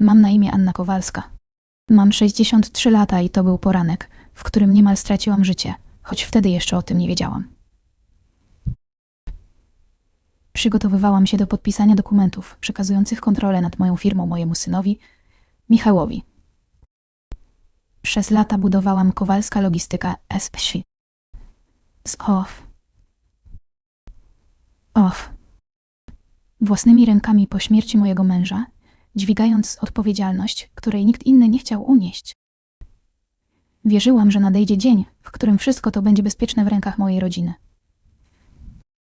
Mam na imię Anna Kowalska. Mam 63 lata i to był poranek, w którym niemal straciłam życie, choć wtedy jeszcze o tym nie wiedziałam. Przygotowywałam się do podpisania dokumentów przekazujących kontrolę nad moją firmą mojemu synowi, Michałowi. Przez lata budowałam Kowalska Logistyka S.P. Z OFF. OFF. Własnymi rękami po śmierci mojego męża, dźwigając odpowiedzialność, której nikt inny nie chciał unieść. Wierzyłam, że nadejdzie dzień, w którym wszystko to będzie bezpieczne w rękach mojej rodziny.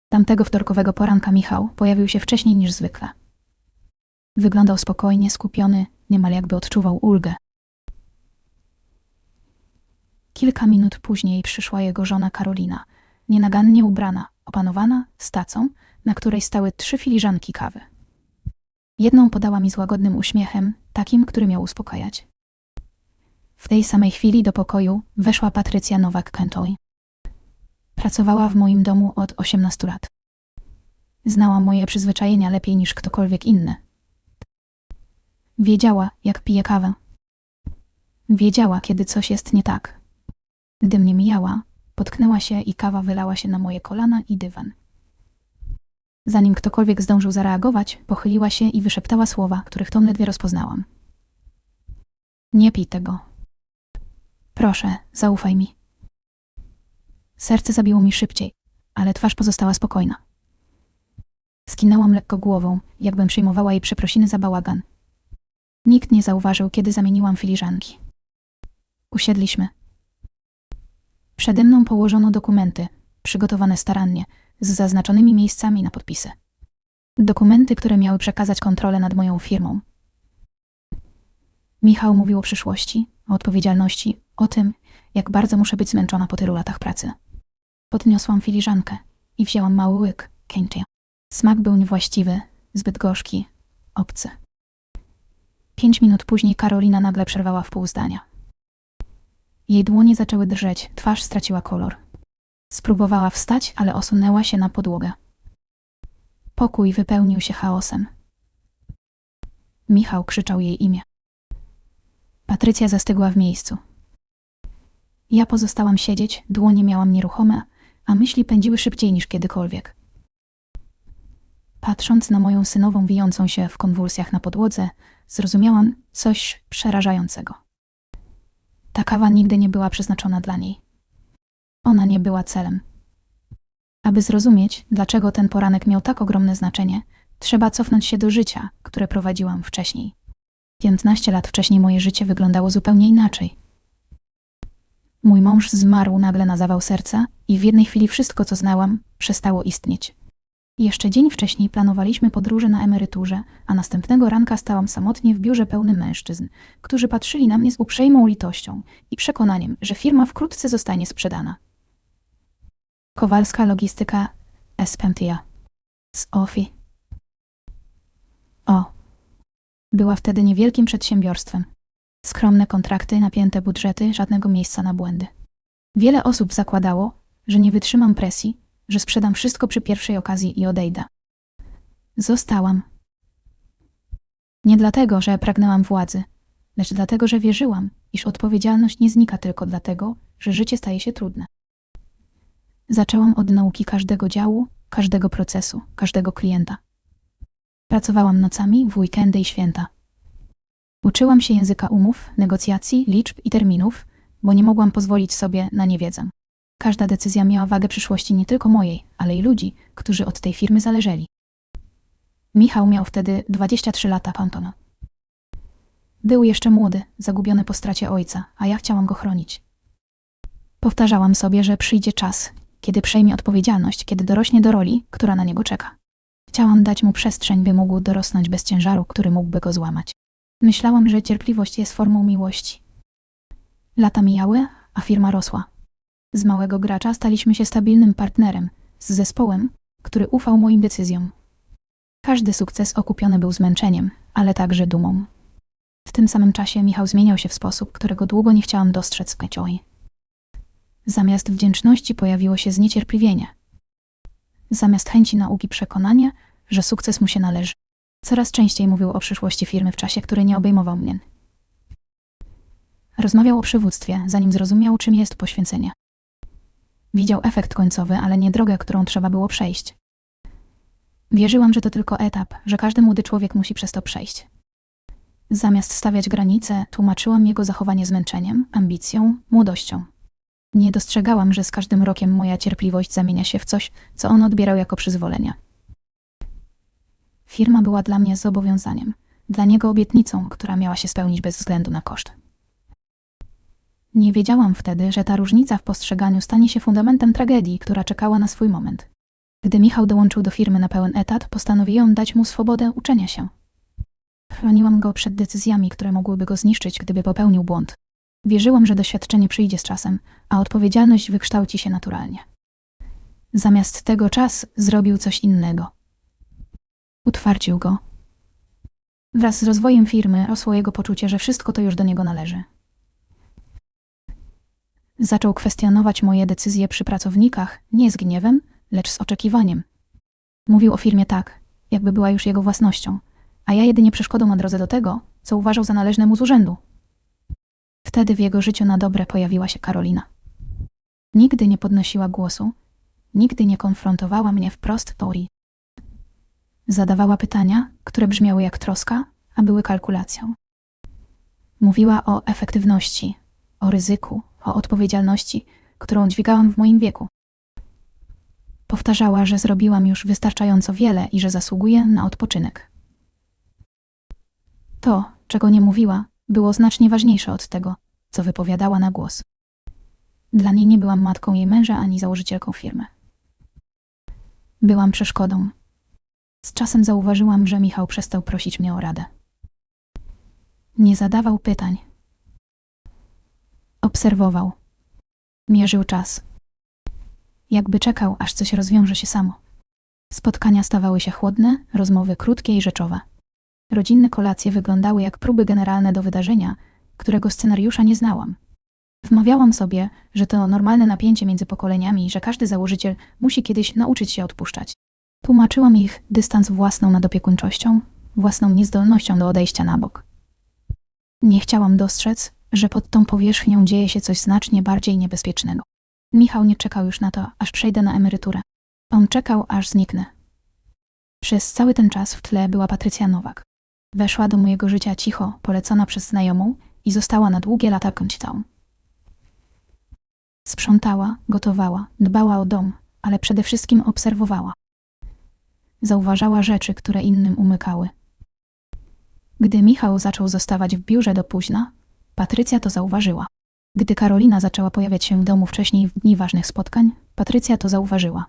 Tamtego wtorkowego poranka Michał pojawił się wcześniej niż zwykle. Wyglądał spokojnie, skupiony, niemal jakby odczuwał ulgę. Kilka minut później przyszła jego żona Karolina, nienagannie ubrana, opanowana, z tacą, na której stały trzy filiżanki kawy. Jedną podała mi z łagodnym uśmiechem, takim, który miał uspokajać. W tej samej chwili do pokoju weszła Patrycja Nowak-Kentoy. Pracowała w moim domu od 18 lat. Znała moje przyzwyczajenia lepiej niż ktokolwiek inny. Wiedziała, jak piję kawę. Wiedziała, kiedy coś jest nie tak. Gdy mnie mijała, potknęła się i kawa wylała się na moje kolana i dywan. Zanim ktokolwiek zdążył zareagować, pochyliła się i wyszeptała słowa, których ton ledwie rozpoznałam. Nie pij tego. Proszę, zaufaj mi. Serce zabiło mi szybciej, ale twarz pozostała spokojna. Skinęłam lekko głową, jakbym przyjmowała jej przeprosiny za bałagan. Nikt nie zauważył, kiedy zamieniłam filiżanki. Usiedliśmy. Przede mną położono dokumenty, przygotowane starannie, z zaznaczonymi miejscami na podpisy. Dokumenty, które miały przekazać kontrolę nad moją firmą. Michał mówił o przyszłości, o odpowiedzialności, o tym, jak bardzo muszę być zmęczona po tylu latach pracy. Podniosłam filiżankę i wzięłam mały łyk, Kentia. Smak był niewłaściwy, zbyt gorzki, obcy. Pięć minut później Karolina nagle przerwała w pół zdania. Jej dłonie zaczęły drżeć, twarz straciła kolor. Spróbowała wstać, ale osunęła się na podłogę. Pokój wypełnił się chaosem. Michał krzyczał jej imię. Patrycja zastygła w miejscu. Ja pozostałam siedzieć, dłonie miałam nieruchome, a myśli pędziły szybciej niż kiedykolwiek. Patrząc na moją synową wijącą się w konwulsjach na podłodze, zrozumiałam coś przerażającego. Ta kawa nigdy nie była przeznaczona dla niej. Ona nie była celem. Aby zrozumieć, dlaczego ten poranek miał tak ogromne znaczenie, trzeba cofnąć się do życia, które prowadziłam wcześniej. 15 lat wcześniej moje życie wyglądało zupełnie inaczej. Mój mąż zmarł nagle na zawał serca i w jednej chwili wszystko, co znałam, przestało istnieć. Jeszcze dzień wcześniej planowaliśmy podróże na emeryturze, a następnego ranka stałam samotnie w biurze pełnym mężczyzn, którzy patrzyli na mnie z uprzejmą litością i przekonaniem, że firma wkrótce zostanie sprzedana. Kowalska Logistyka Espentia z OFI. O. Była wtedy niewielkim przedsiębiorstwem. Skromne kontrakty, napięte budżety, żadnego miejsca na błędy. Wiele osób zakładało, że nie wytrzymam presji, że sprzedam wszystko przy pierwszej okazji i odejdę. Zostałam. Nie dlatego, że pragnęłam władzy, lecz dlatego, że wierzyłam, iż odpowiedzialność nie znika tylko dlatego, że życie staje się trudne. Zaczęłam od nauki każdego działu, każdego procesu, każdego klienta. Pracowałam nocami, w weekendy i święta. Uczyłam się języka umów, negocjacji, liczb i terminów, bo nie mogłam pozwolić sobie na niewiedzę. Każda decyzja miała wagę przyszłości nie tylko mojej, ale i ludzi, którzy od tej firmy zależeli. Michał miał wtedy 23 lata Pantona. Był jeszcze młody, zagubiony po stracie ojca, a ja chciałam go chronić. Powtarzałam sobie, że przyjdzie czas, kiedy przejmie odpowiedzialność, kiedy dorośnie do roli, która na niego czeka. Chciałam dać mu przestrzeń, by mógł dorosnąć bez ciężaru, który mógłby go złamać. Myślałam, że cierpliwość jest formą miłości. Lata mijały, a firma rosła. Z małego gracza staliśmy się stabilnym partnerem, z zespołem, który ufał moim decyzjom. Każdy sukces okupiony był zmęczeniem, ale także dumą. W tym samym czasie Michał zmieniał się w sposób, którego długo nie chciałam dostrzec w Kecioi. Zamiast wdzięczności pojawiło się zniecierpliwienie. Zamiast chęci nauki przekonanie, że sukces mu się należy. Coraz częściej mówił o przyszłości firmy w czasie, który nie obejmował mnie. Rozmawiał o przywództwie, zanim zrozumiał, czym jest poświęcenie. Widział efekt końcowy, ale nie drogę, którą trzeba było przejść. Wierzyłam, że to tylko etap, że każdy młody człowiek musi przez to przejść. Zamiast stawiać granice, tłumaczyłam jego zachowanie zmęczeniem, ambicją, młodością. Nie dostrzegałam, że z każdym rokiem moja cierpliwość zamienia się w coś, co on odbierał jako przyzwolenie. Firma była dla mnie zobowiązaniem, dla niego obietnicą, która miała się spełnić bez względu na koszt. Nie wiedziałam wtedy, że ta różnica w postrzeganiu stanie się fundamentem tragedii, która czekała na swój moment. Gdy Michał dołączył do firmy na pełen etat, postanowiłam dać mu swobodę uczenia się. Chroniłam go przed decyzjami, które mogłyby go zniszczyć, gdyby popełnił błąd. Wierzyłam, że doświadczenie przyjdzie z czasem, a odpowiedzialność wykształci się naturalnie. Zamiast tego czas zrobił coś innego. Utwardził go. Wraz z rozwojem firmy rosło jego poczucie, że wszystko to już do niego należy. Zaczął kwestionować moje decyzje przy pracownikach nie z gniewem, lecz z oczekiwaniem. Mówił o firmie tak, jakby była już jego własnością, a ja jedynie przeszkodą na drodze do tego, co uważał za należne mu z urzędu. Wtedy w jego życiu na dobre pojawiła się Karolina. Nigdy nie podnosiła głosu, nigdy nie konfrontowała mnie wprost Tori. Zadawała pytania, które brzmiały jak troska, a były kalkulacją. Mówiła o efektywności, o ryzyku, o odpowiedzialności, którą dźwigałam w moim wieku. Powtarzała, że zrobiłam już wystarczająco wiele i że zasługuję na odpoczynek. To, czego nie mówiła, było znacznie ważniejsze od tego, co wypowiadała na głos. Dla niej nie byłam matką jej męża ani założycielką firmy. Byłam przeszkodą. Z czasem zauważyłam, że Michał przestał prosić mnie o radę. Nie zadawał pytań. Obserwował. Mierzył czas. Jakby czekał, aż coś rozwiąże się samo. Spotkania stawały się chłodne, rozmowy krótkie i rzeczowe. Rodzinne kolacje wyglądały jak próby generalne do wydarzenia, którego scenariusza nie znałam. Wmawiałam sobie, że to normalne napięcie między pokoleniami i że każdy założyciel musi kiedyś nauczyć się odpuszczać. Tłumaczyłam ich dystans własną nadopiekuńczością, własną niezdolnością do odejścia na bok. Nie chciałam dostrzec, że pod tą powierzchnią dzieje się coś znacznie bardziej niebezpiecznego. Michał nie czekał już na to, aż przejdę na emeryturę. On czekał, aż zniknę. Przez cały ten czas w tle była Patrycja Nowak. Weszła do mojego życia cicho, polecona przez znajomą i została na długie lata końcitą. Sprzątała, gotowała, dbała o dom, ale przede wszystkim obserwowała. Zauważała rzeczy, które innym umykały. Gdy Michał zaczął zostawać w biurze do późna, Patrycja to zauważyła. Gdy Karolina zaczęła pojawiać się w domu wcześniej w dni ważnych spotkań, Patrycja to zauważyła.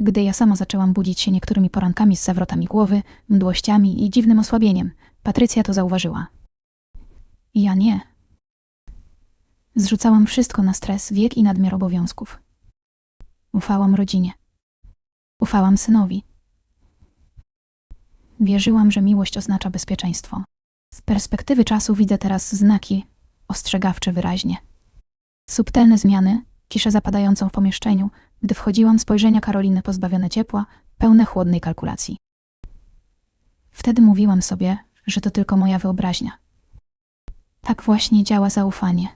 Gdy ja sama zaczęłam budzić się niektórymi porankami z zawrotami głowy, mdłościami i dziwnym osłabieniem, Patrycja to zauważyła. Ja nie. Zrzucałam wszystko na stres, wiek i nadmiar obowiązków. Ufałam rodzinie. Ufałam synowi. Wierzyłam, że miłość oznacza bezpieczeństwo. Z perspektywy czasu widzę teraz znaki ostrzegawcze wyraźnie. Subtelne zmiany, ciszę zapadającą w pomieszczeniu, gdy wchodziłam spojrzenia Karoliny pozbawione ciepła, pełne chłodnej kalkulacji. Wtedy mówiłam sobie, że to tylko moja wyobraźnia. Tak właśnie działa zaufanie.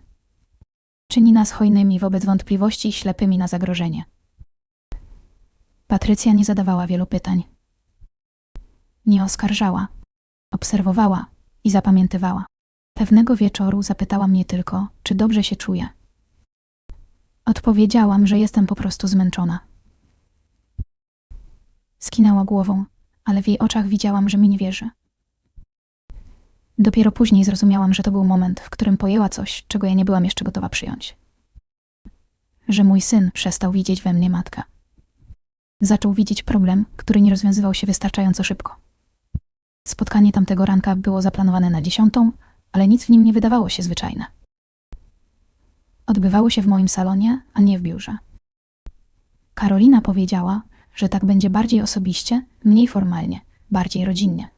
Czyni nas hojnymi wobec wątpliwości i ślepymi na zagrożenie. Patrycja nie zadawała wielu pytań. Nie oskarżała, obserwowała i zapamiętywała. Pewnego wieczoru zapytała mnie tylko, czy dobrze się czuję. Odpowiedziałam, że jestem po prostu zmęczona. Skinęła głową, ale w jej oczach widziałam, że mi nie wierzy. Dopiero później zrozumiałam, że to był moment, w którym pojęła coś, czego ja nie byłam jeszcze gotowa przyjąć. Że mój syn przestał widzieć we mnie matkę. Zaczął widzieć problem, który nie rozwiązywał się wystarczająco szybko. Spotkanie tamtego ranka było zaplanowane na dziesiątą, ale nic w nim nie wydawało się zwyczajne. Odbywało się w moim salonie, a nie w biurze. Karolina powiedziała, że tak będzie bardziej osobiście, mniej formalnie, bardziej rodzinnie.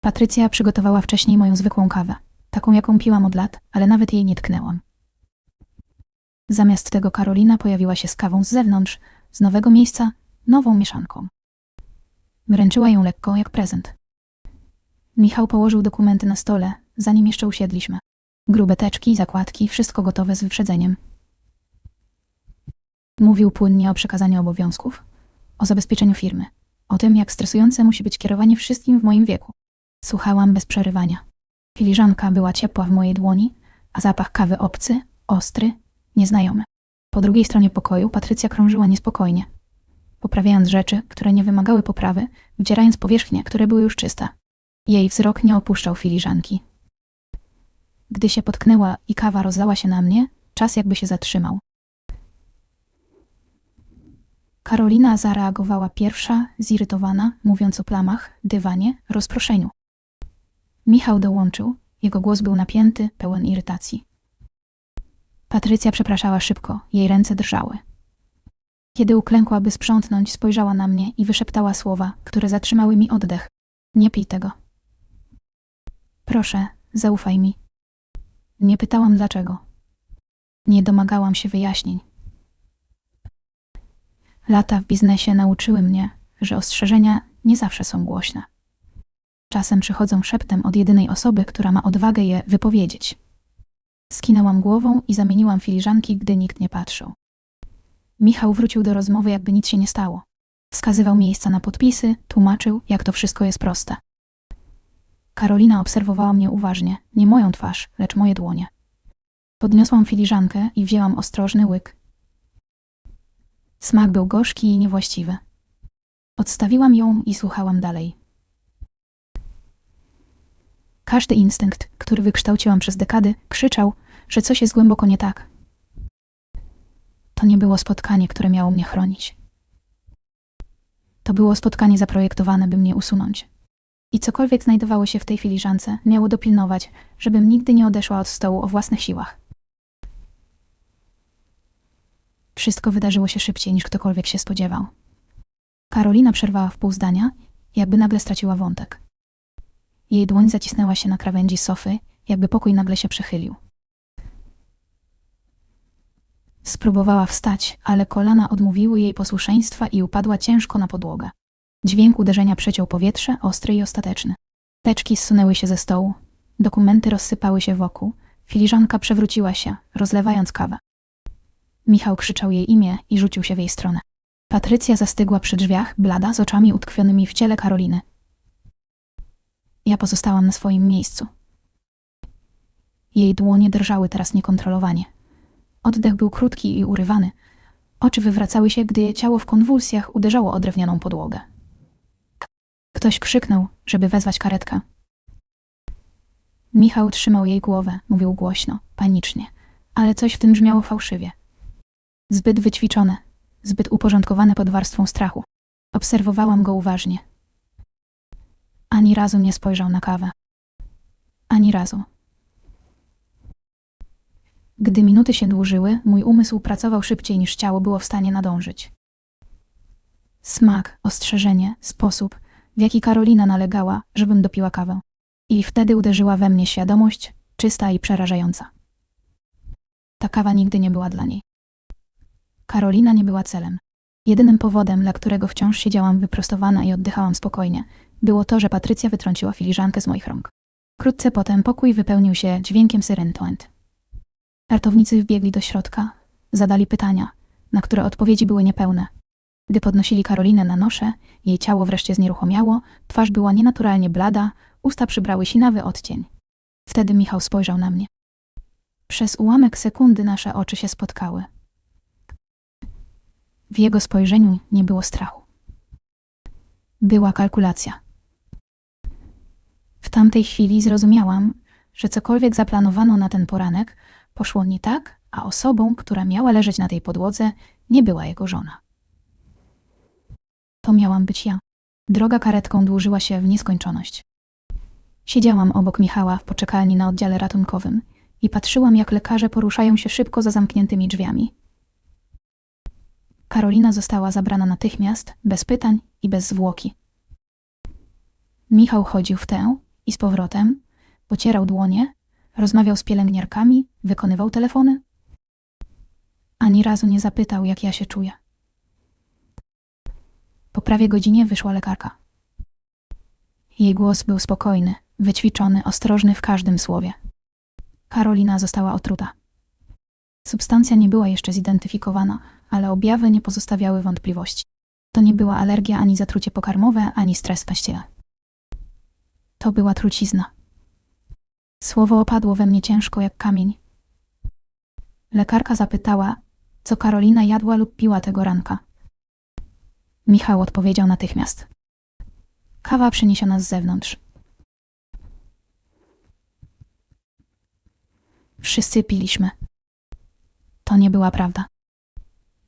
Patrycja przygotowała wcześniej moją zwykłą kawę, taką jaką piłam od lat, ale nawet jej nie tknęłam. Zamiast tego Karolina pojawiła się z kawą z zewnątrz, z nowego miejsca, nową mieszanką. Wręczyła ją lekko jak prezent. Michał położył dokumenty na stole, zanim jeszcze usiedliśmy. Grube teczki, zakładki, wszystko gotowe z wyprzedzeniem. Mówił płynnie o przekazaniu obowiązków, o zabezpieczeniu firmy, o tym, jak stresujące musi być kierowanie wszystkim w moim wieku. Słuchałam bez przerywania. Filiżanka była ciepła w mojej dłoni, a zapach kawy obcy, ostry, nieznajomy. Po drugiej stronie pokoju Patrycja krążyła niespokojnie, poprawiając rzeczy, które nie wymagały poprawy, wdzierając powierzchnie, które były już czyste. Jej wzrok nie opuszczał filiżanki. Gdy się potknęła i kawa rozlała się na mnie, czas jakby się zatrzymał. Karolina zareagowała pierwsza, zirytowana, mówiąc o plamach, dywanie, rozproszeniu. Michał dołączył, jego głos był napięty, pełen irytacji. Patrycja przepraszała szybko, jej ręce drżały. Kiedy uklękła, by sprzątnąć, spojrzała na mnie i wyszeptała słowa, które zatrzymały mi oddech. Nie pij tego. Proszę, zaufaj mi. Nie pytałam dlaczego. Nie domagałam się wyjaśnień. Lata w biznesie nauczyły mnie, że ostrzeżenia nie zawsze są głośne. Czasem przychodzą szeptem od jedynej osoby, która ma odwagę je wypowiedzieć. Skinęłam głową i zamieniłam filiżanki, gdy nikt nie patrzył. Michał wrócił do rozmowy, jakby nic się nie stało. Wskazywał miejsca na podpisy, tłumaczył, jak to wszystko jest proste. Karolina obserwowała mnie uważnie, nie moją twarz, lecz moje dłonie. Podniosłam filiżankę i wzięłam ostrożny łyk. Smak był gorzki i niewłaściwy. Odstawiłam ją i słuchałam dalej. Każdy instynkt, który wykształciłam przez dekady, krzyczał, że coś jest głęboko nie tak. To nie było spotkanie, które miało mnie chronić. To było spotkanie zaprojektowane, by mnie usunąć. I cokolwiek znajdowało się w tej filiżance, miało dopilnować, żebym nigdy nie odeszła od stołu o własnych siłach. Wszystko wydarzyło się szybciej, niż ktokolwiek się spodziewał. Karolina przerwała w pół zdania, jakby nagle straciła wątek. Jej dłoń zacisnęła się na krawędzi sofy, jakby pokój nagle się przechylił. Spróbowała wstać, ale kolana odmówiły jej posłuszeństwa i upadła ciężko na podłogę. Dźwięk uderzenia przeciął powietrze, ostry i ostateczny. Teczki zsunęły się ze stołu, dokumenty rozsypały się wokół, filiżanka przewróciła się, rozlewając kawę. Michał krzyczał jej imię i rzucił się w jej stronę. Patrycja zastygła przy drzwiach, blada, z oczami utkwionymi w ciele Karoliny. Ja pozostałam na swoim miejscu. Jej dłonie drżały teraz niekontrolowanie. Oddech był krótki i urywany. Oczy wywracały się, gdy jej ciało w konwulsjach uderzało o drewnianą podłogę. Ktoś krzyknął, żeby wezwać karetkę. Michał trzymał jej głowę, mówił głośno, panicznie, ale coś w tym brzmiało fałszywie. Zbyt wyćwiczone, zbyt uporządkowane pod warstwą strachu. Obserwowałam go uważnie. Ani razu nie spojrzał na kawę. Ani razu. Gdy minuty się dłużyły, mój umysł pracował szybciej niż ciało było w stanie nadążyć. Smak, ostrzeżenie, sposób, w jaki Karolina nalegała, żebym dopiła kawę. I wtedy uderzyła we mnie świadomość, czysta i przerażająca. Ta kawa nigdy nie była dla niej. Karolina nie była celem. Jedynym powodem, dla którego wciąż siedziałam wyprostowana i oddychałam spokojnie, było to, że Patrycja wytrąciła filiżankę z moich rąk. Wkrótce potem pokój wypełnił się dźwiękiem syren Twent. Ratownicy wbiegli do środka, zadali pytania, na które odpowiedzi były niepełne. Gdy podnosili Karolinę na nosze, jej ciało wreszcie znieruchomiało, twarz była nienaturalnie blada, usta przybrały sinawy odcień. Wtedy Michał spojrzał na mnie. Przez ułamek sekundy nasze oczy się spotkały. W jego spojrzeniu nie było strachu. Była kalkulacja. W tamtej chwili zrozumiałam, że cokolwiek zaplanowano na ten poranek, poszło nie tak, a osobą, która miała leżeć na tej podłodze, nie była jego żona. To miałam być ja. Droga karetką dłużyła się w nieskończoność. Siedziałam obok Michała w poczekalni na oddziale ratunkowym i patrzyłam, jak lekarze poruszają się szybko za zamkniętymi drzwiami. Karolina została zabrana natychmiast, bez pytań i bez zwłoki. Michał chodził w tę i z powrotem, pocierał dłonie, rozmawiał z pielęgniarkami, wykonywał telefony. Ani razu nie zapytał, jak ja się czuję. Prawie godzinie wyszła lekarka. Jej głos był spokojny, wyćwiczony, ostrożny w każdym słowie. Karolina została otruta. Substancja nie była jeszcze zidentyfikowana, ale objawy nie pozostawiały wątpliwości. To nie była alergia ani zatrucie pokarmowe, ani stres w pościele. To była trucizna. Słowo opadło we mnie ciężko jak kamień. Lekarka zapytała, co Karolina jadła lub piła tego ranka. Michał odpowiedział natychmiast. Kawa przyniesiona z zewnątrz. Wszyscy piliśmy. To nie była prawda.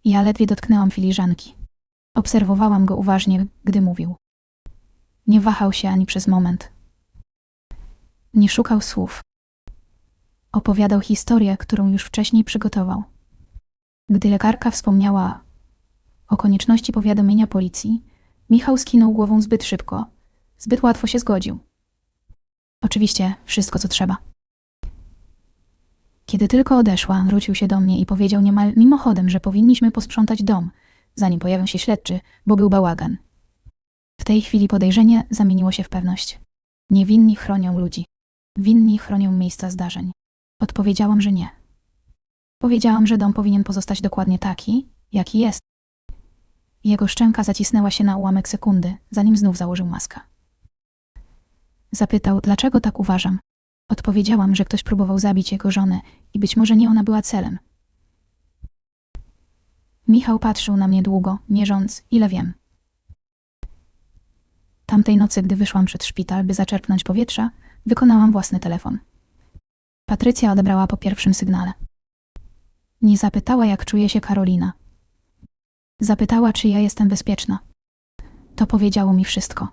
Ja ledwie dotknęłam filiżanki. Obserwowałam go uważnie, gdy mówił. Nie wahał się ani przez moment. Nie szukał słów. Opowiadał historię, którą już wcześniej przygotował. Gdy lekarka wspomniała o konieczności powiadomienia policji, Michał skinął głową zbyt szybko, zbyt łatwo się zgodził. Oczywiście, wszystko co trzeba. Kiedy tylko odeszła, wrócił się do mnie i powiedział niemal mimochodem, że powinniśmy posprzątać dom, zanim pojawią się śledczy, bo był bałagan. W tej chwili podejrzenie zamieniło się w pewność. Niewinni chronią ludzi. Winni chronią miejsca zdarzeń. Odpowiedziałam, że nie. Powiedziałam, że dom powinien pozostać dokładnie taki, jaki jest. Jego szczęka zacisnęła się na ułamek sekundy, zanim znów założył maskę. Zapytał, dlaczego tak uważam. Odpowiedziałam, że ktoś próbował zabić jego żonę i być może nie ona była celem. Michał patrzył na mnie długo, mierząc, ile wiem. Tamtej nocy, gdy wyszłam przed szpital, by zaczerpnąć powietrza, wykonałam własny telefon. Patrycja odebrała po pierwszym sygnale. Nie zapytała, jak czuje się Karolina. Zapytała, czy ja jestem bezpieczna. To powiedziało mi wszystko.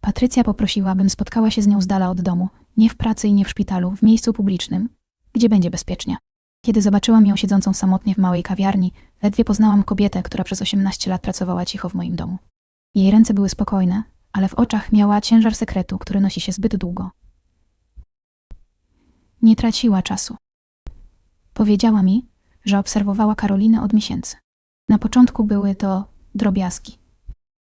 Patrycja poprosiła, bym spotkała się z nią z dala od domu, nie w pracy i nie w szpitalu, w miejscu publicznym, gdzie będzie bezpiecznie. Kiedy zobaczyłam ją siedzącą samotnie w małej kawiarni, ledwie poznałam kobietę, która przez 18 lat pracowała cicho w moim domu. Jej ręce były spokojne, ale w oczach miała ciężar sekretu, który nosi się zbyt długo. Nie traciła czasu. Powiedziała mi, że obserwowała Karolinę od miesięcy. Na początku były to drobiazgi.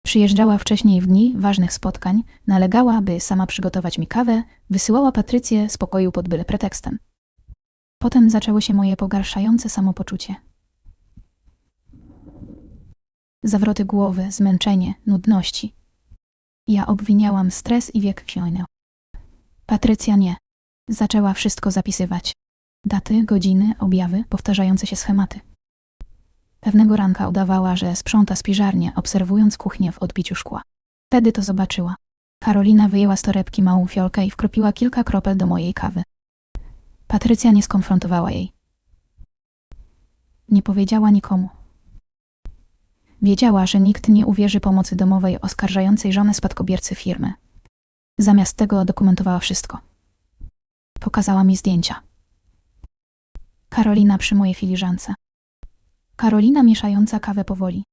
Przyjeżdżała wcześniej w dni ważnych spotkań, nalegała, by sama przygotować mi kawę, wysyłała Patrycję z pokoju pod byle pretekstem. Potem zaczęło się moje pogarszające samopoczucie. Zawroty głowy, zmęczenie, nudności. Ja obwiniałam stres i wiek wsiojny. Patrycja nie. Zaczęła wszystko zapisywać. Daty, godziny, objawy, powtarzające się schematy. Pewnego ranka udawała, że sprząta spiżarnię, obserwując kuchnię w odbiciu szkła. Wtedy to zobaczyła. Karolina wyjęła z torebki małą fiolkę i wkropiła kilka kropel do mojej kawy. Patrycja nie skonfrontowała jej. Nie powiedziała nikomu. Wiedziała, że nikt nie uwierzy pomocy domowej oskarżającej żonę spadkobiercy firmy. Zamiast tego dokumentowała wszystko. Pokazała mi zdjęcia. Karolina przy mojej filiżance. Karolina mieszająca kawę powoli.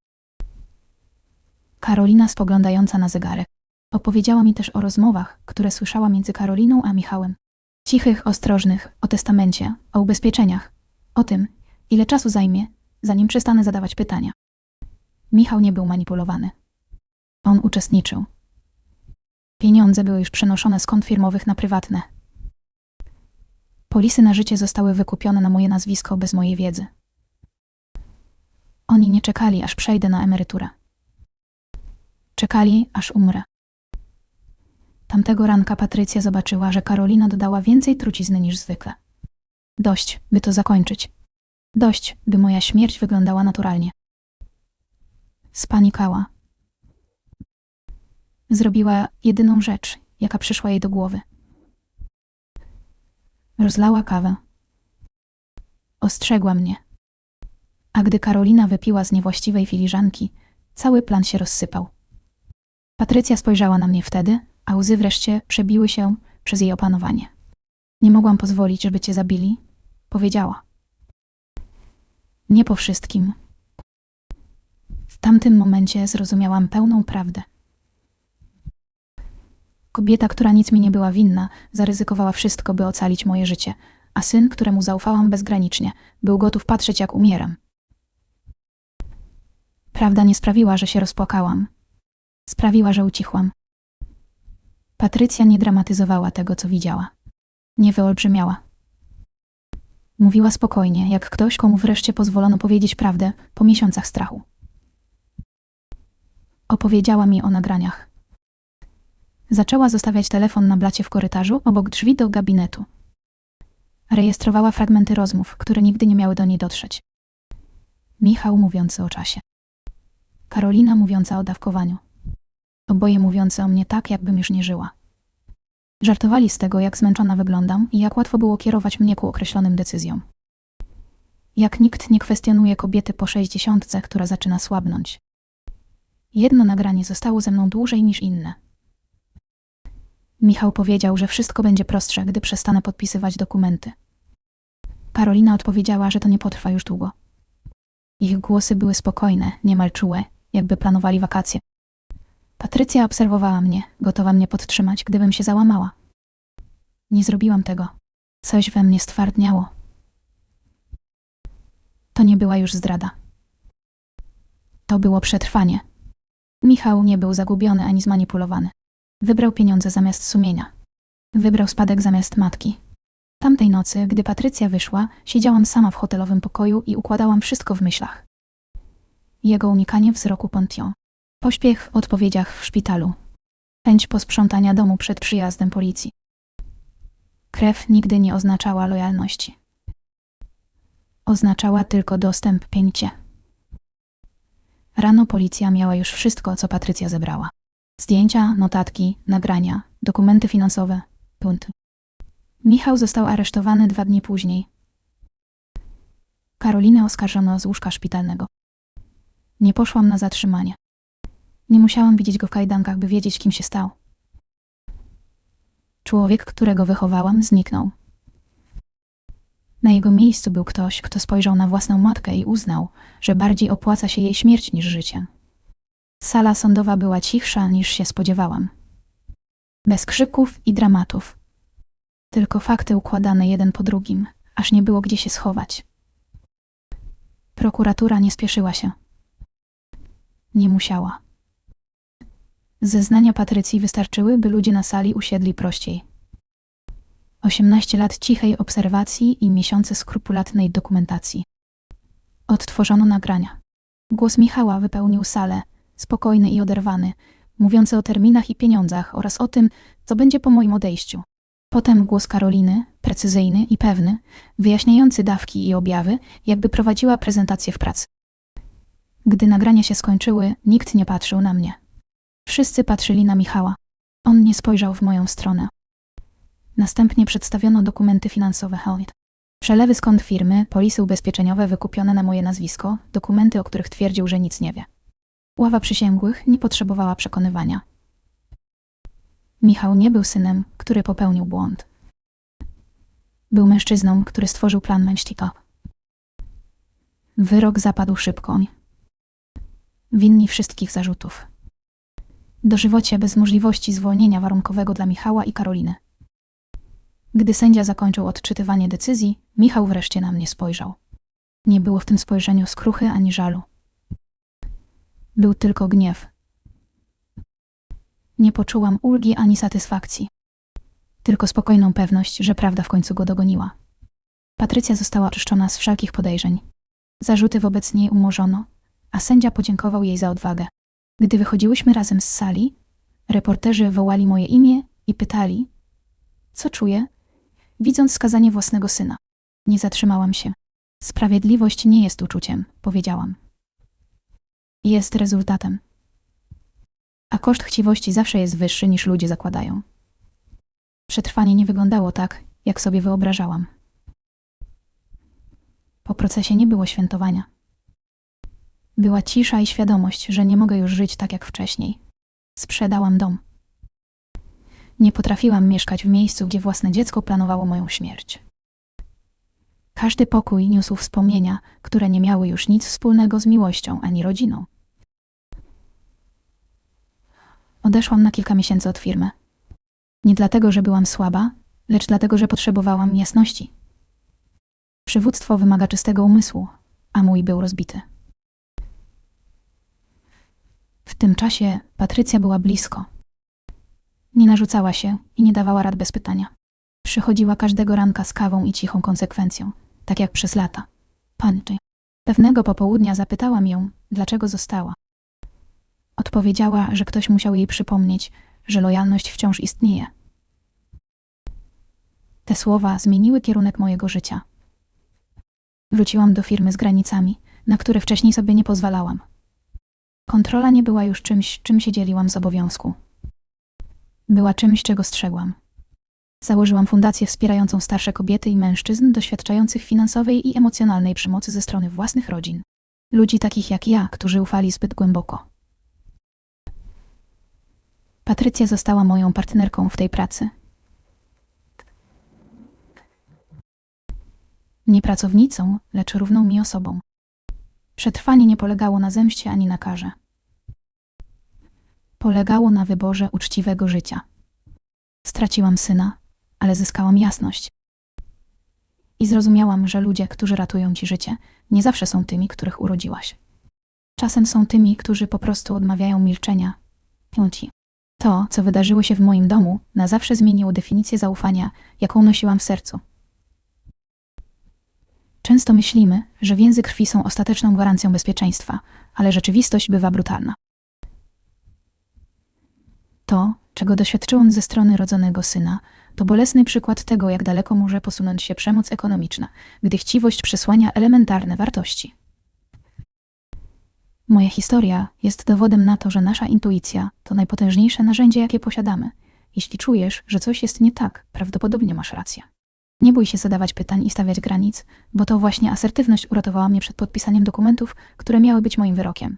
Karolina spoglądająca na zegarek. Opowiedziała mi też o rozmowach, które słyszała między Karoliną a Michałem. Cichych, ostrożnych, o testamencie, o ubezpieczeniach, o tym, ile czasu zajmie, zanim przestanę zadawać pytania. Michał nie był manipulowany. On uczestniczył. Pieniądze były już przenoszone z kont firmowych na prywatne. Polisy na życie zostały wykupione na moje nazwisko bez mojej wiedzy. Oni nie czekali, aż przejdę na emeryturę. Czekali, aż umrę. Tamtego ranka Patrycja zobaczyła, że Karolina dodała więcej trucizny niż zwykle. Dość, by to zakończyć. Dość, by moja śmierć wyglądała naturalnie. Spanikała. Zrobiła jedyną rzecz, jaka przyszła jej do głowy. Rozlała kawę. Ostrzegła mnie. A gdy Karolina wypiła z niewłaściwej filiżanki, cały plan się rozsypał. Patrycja spojrzała na mnie wtedy, a łzy wreszcie przebiły się przez jej opanowanie. Nie mogłam pozwolić, żeby cię zabili, powiedziała. Nie po wszystkim. W tamtym momencie zrozumiałam pełną prawdę. Kobieta, która nic mi nie była winna, zaryzykowała wszystko, by ocalić moje życie, a syn, któremu zaufałam bezgranicznie, był gotów patrzeć, jak umieram. Prawda nie sprawiła, że się rozpłakałam. Sprawiła, że ucichłam. Patrycja nie dramatyzowała tego, co widziała. Nie wyolbrzymiała. Mówiła spokojnie, jak ktoś, komu wreszcie pozwolono powiedzieć prawdę po miesiącach strachu. Opowiedziała mi o nagraniach. Zaczęła zostawiać telefon na blacie w korytarzu obok drzwi do gabinetu. Rejestrowała fragmenty rozmów, które nigdy nie miały do niej dotrzeć. Michał mówiący o czasie. Karolina mówiąca o dawkowaniu. Oboje mówiące o mnie tak, jakbym już nie żyła. Żartowali z tego, jak zmęczona wyglądam i jak łatwo było kierować mnie ku określonym decyzjom. Jak nikt nie kwestionuje kobiety po sześćdziesiątce, która zaczyna słabnąć. Jedno nagranie zostało ze mną dłużej niż inne. Michał powiedział, że wszystko będzie prostsze, gdy przestanę podpisywać dokumenty. Karolina odpowiedziała, że to nie potrwa już długo. Ich głosy były spokojne, niemal czułe, jakby planowali wakacje. Patrycja obserwowała mnie, gotowa mnie podtrzymać, gdybym się załamała. Nie zrobiłam tego. Coś we mnie stwardniało. To nie była już zdrada. To było przetrwanie. Michał nie był zagubiony ani zmanipulowany. Wybrał pieniądze zamiast sumienia. Wybrał spadek zamiast matki. Tamtej nocy, gdy Patrycja wyszła, siedziałam sama w hotelowym pokoju i układałam wszystko w myślach. Jego unikanie wzroku Pontion. Pośpiech w odpowiedziach w szpitalu. Chęć posprzątania domu przed przyjazdem policji. Krew nigdy nie oznaczała lojalności. Oznaczała tylko dostęp pięcie. Rano policja miała już wszystko, co Patrycja zebrała. Zdjęcia, notatki, nagrania, dokumenty finansowe, punkt. Michał został aresztowany dwa dni później. Karolinę oskarżono z łóżka szpitalnego. Nie poszłam na zatrzymanie. Nie musiałam widzieć go w kajdankach, by wiedzieć, kim się stał. Człowiek, którego wychowałam, zniknął. Na jego miejscu był ktoś, kto spojrzał na własną matkę i uznał, że bardziej opłaca się jej śmierć niż życie. Sala sądowa była cichsza niż się spodziewałam. Bez krzyków i dramatów. Tylko fakty układane jeden po drugim, aż nie było gdzie się schować. Prokuratura nie spieszyła się. Nie musiała. Zeznania Patrycji wystarczyły, by ludzie na sali usiedli prościej. 18 lat cichej obserwacji i miesiące skrupulatnej dokumentacji. Odtworzono nagrania. Głos Michała wypełnił salę, spokojny i oderwany, mówiący o terminach i pieniądzach oraz o tym, co będzie po moim odejściu. Potem głos Karoliny, precyzyjny i pewny, wyjaśniający dawki i objawy, jakby prowadziła prezentację w pracy. Gdy nagrania się skończyły, nikt nie patrzył na mnie. Wszyscy patrzyli na Michała. On nie spojrzał w moją stronę. Następnie przedstawiono dokumenty finansowe Helmut. Przelewy kont firmy, polisy ubezpieczeniowe wykupione na moje nazwisko, dokumenty, o których twierdził, że nic nie wie. Ława przysięgłych nie potrzebowała przekonywania. Michał nie był synem, który popełnił błąd. Był mężczyzną, który stworzył plan Męścika. Wyrok zapadł szybko. Winni wszystkich zarzutów. Dożywocie bez możliwości zwolnienia warunkowego dla Michała i Karoliny. Gdy sędzia zakończył odczytywanie decyzji, Michał wreszcie na mnie spojrzał. Nie było w tym spojrzeniu skruchy ani żalu. Był tylko gniew. Nie poczułam ulgi ani satysfakcji. Tylko spokojną pewność, że prawda w końcu go dogoniła. Patrycja została oczyszczona z wszelkich podejrzeń. Zarzuty wobec niej umorzono, a sędzia podziękował jej za odwagę. Gdy wychodziłyśmy razem z sali, reporterzy wołali moje imię i pytali, co czuję, widząc skazanie własnego syna. Nie zatrzymałam się. Sprawiedliwość nie jest uczuciem, powiedziałam. Jest rezultatem. A koszt chciwości zawsze jest wyższy niż ludzie zakładają. Przetrwanie nie wyglądało tak, jak sobie wyobrażałam. Po procesie nie było świętowania. Była cisza i świadomość, że nie mogę już żyć tak jak wcześniej. Sprzedałam dom. Nie potrafiłam mieszkać w miejscu, gdzie własne dziecko planowało moją śmierć. Każdy pokój niósł wspomnienia, które nie miały już nic wspólnego z miłością ani rodziną. Odeszłam na kilka miesięcy od firmy. Nie dlatego, że byłam słaba, lecz dlatego, że potrzebowałam jasności. Przywództwo wymaga czystego umysłu, a mój był rozbity. W tym czasie Patrycja była blisko. Nie narzucała się i nie dawała rad bez pytania. Przychodziła każdego ranka z kawą i cichą konsekwencją, tak jak przez lata. Panczy. Pewnego popołudnia zapytałam ją, dlaczego została. Odpowiedziała, że ktoś musiał jej przypomnieć, że lojalność wciąż istnieje. Te słowa zmieniły kierunek mojego życia. Wróciłam do firmy z granicami, na które wcześniej sobie nie pozwalałam. Kontrola nie była już czymś, czym się dzieliłam z obowiązku. Była czymś, czego strzegłam. Założyłam fundację wspierającą starsze kobiety i mężczyzn doświadczających finansowej i emocjonalnej przemocy ze strony własnych rodzin. Ludzi takich jak ja, którzy ufali zbyt głęboko. Patrycja została moją partnerką w tej pracy. Nie pracownicą, lecz równą mi osobą. Przetrwanie nie polegało na zemście ani na karze. Polegało na wyborze uczciwego życia. Straciłam syna, ale zyskałam jasność. I zrozumiałam, że ludzie, którzy ratują ci życie, nie zawsze są tymi, których urodziłaś. Czasem są tymi, którzy po prostu odmawiają milczenia. Ci. To, co wydarzyło się w moim domu, na zawsze zmieniło definicję zaufania, jaką nosiłam w sercu. Często myślimy, że więzy krwi są ostateczną gwarancją bezpieczeństwa, ale rzeczywistość bywa brutalna. To, czego doświadczyłam ze strony rodzonego syna, to bolesny przykład tego, jak daleko może posunąć się przemoc ekonomiczna, gdy chciwość przesłania elementarne wartości. Moja historia jest dowodem na to, że nasza intuicja to najpotężniejsze narzędzie, jakie posiadamy. Jeśli czujesz, że coś jest nie tak, prawdopodobnie masz rację. Nie bój się zadawać pytań i stawiać granic, bo to właśnie asertywność uratowała mnie przed podpisaniem dokumentów, które miały być moim wyrokiem.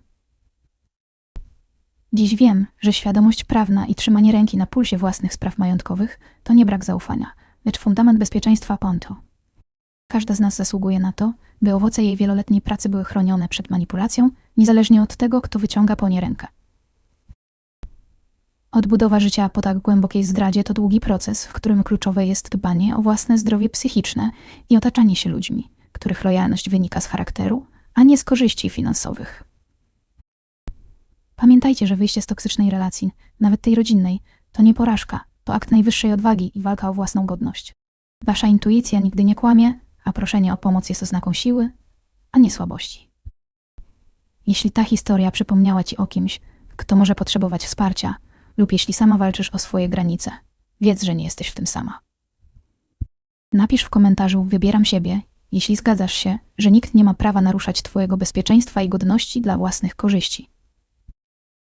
Dziś wiem, że świadomość prawna i trzymanie ręki na pulsie własnych spraw majątkowych to nie brak zaufania, lecz fundament bezpieczeństwa ponto. Każda z nas zasługuje na to, by owoce jej wieloletniej pracy były chronione przed manipulacją, niezależnie od tego, kto wyciąga po nie rękę. Odbudowa życia po tak głębokiej zdradzie to długi proces, w którym kluczowe jest dbanie o własne zdrowie psychiczne i otaczanie się ludźmi, których lojalność wynika z charakteru, a nie z korzyści finansowych. Pamiętajcie, że wyjście z toksycznej relacji, nawet tej rodzinnej, to nie porażka, to akt najwyższej odwagi i walka o własną godność. Wasza intuicja nigdy nie kłamie, a proszenie o pomoc jest oznaką siły, a nie słabości. Jeśli ta historia przypomniała ci o kimś, kto może potrzebować wsparcia, lub jeśli sama walczysz o swoje granice, wiedz, że nie jesteś w tym sama. Napisz w komentarzu Wybieram siebie, jeśli zgadzasz się, że nikt nie ma prawa naruszać Twojego bezpieczeństwa i godności dla własnych korzyści.